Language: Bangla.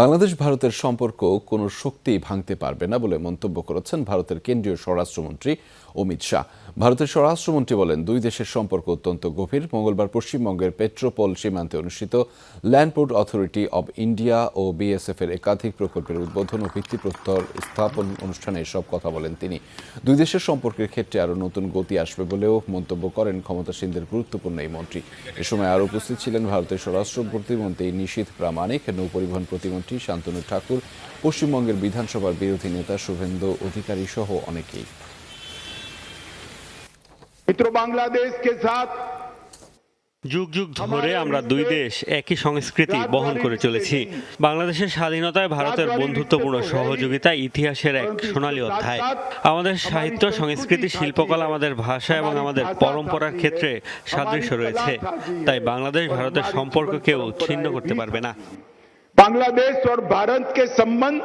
বাংলাদেশ, ভারতের সম্পর্ক কোনো শক্তিই ভাঙতে পারবে না বলে মন্তব্য করেছেন ভারতের কেন্দ্রীয় স্বরাষ্ট্রমন্ত্রী অমিত শাহ। ভারতের স্বরাষ্ট্রমন্ত্রী বলেন, দুই দেশের সম্পর্ক অত্যন্ত গভীর। মঙ্গলবার পশ্চিমবঙ্গের পেট্রোপল সীমান্তে অনুষ্ঠিত land port authority of India O BSF এর একাধিক প্রকল্পের উদ্বোধন ও ভিত্তিপ্রস্তর স্থাপন অনুষ্ঠানে এসব কথা বলেন তিনি। দুই দেশের সম্পর্কের ক্ষেত্রে আরও নতুন গতি আসবে বলেও মন্তব্য করেন ক্ষমতাসীনদের গুরুত্বপূর্ণ এই মন্ত্রী। এ সময় আরও উপস্থিত ছিলেন ভারতের স্বরাষ্ট্র প্রতিমন্ত্রী নিশীথ প্রামাণিক নৌপরিবহন প্রতিমন্ত্রী মন্ত্রী শান্তনু ঠাকুর পশ্চিমবঙ্গের বিধানসভার বিরোধী নেতা শুভেন্দু অধিকারী সহ অনেকেই। মিত্র বাংলাদেশ সাথ। যুগ যুগ ধরে আমরা দুই দেশ একই সংস্কৃতি বহন করে চলেছি। বাংলাদেশের স্বাধীনতায় ভারতের বন্ধুত্বপূর্ণ সহযোগিতা ইতিহাসের এক সোনালী অধ্যায়। আমাদের সাহিত্য সংস্কৃতি শিল্পকলা আমাদের ভাষা এবং আমাদের পরম্পরার ক্ষেত্রে সাদৃশ্য রয়েছে। তাই বাংলাদেশ ভারতের সম্পর্ককেও ছিন্ন করতে পারবে না। बांग्लादेश और भारत के संबंध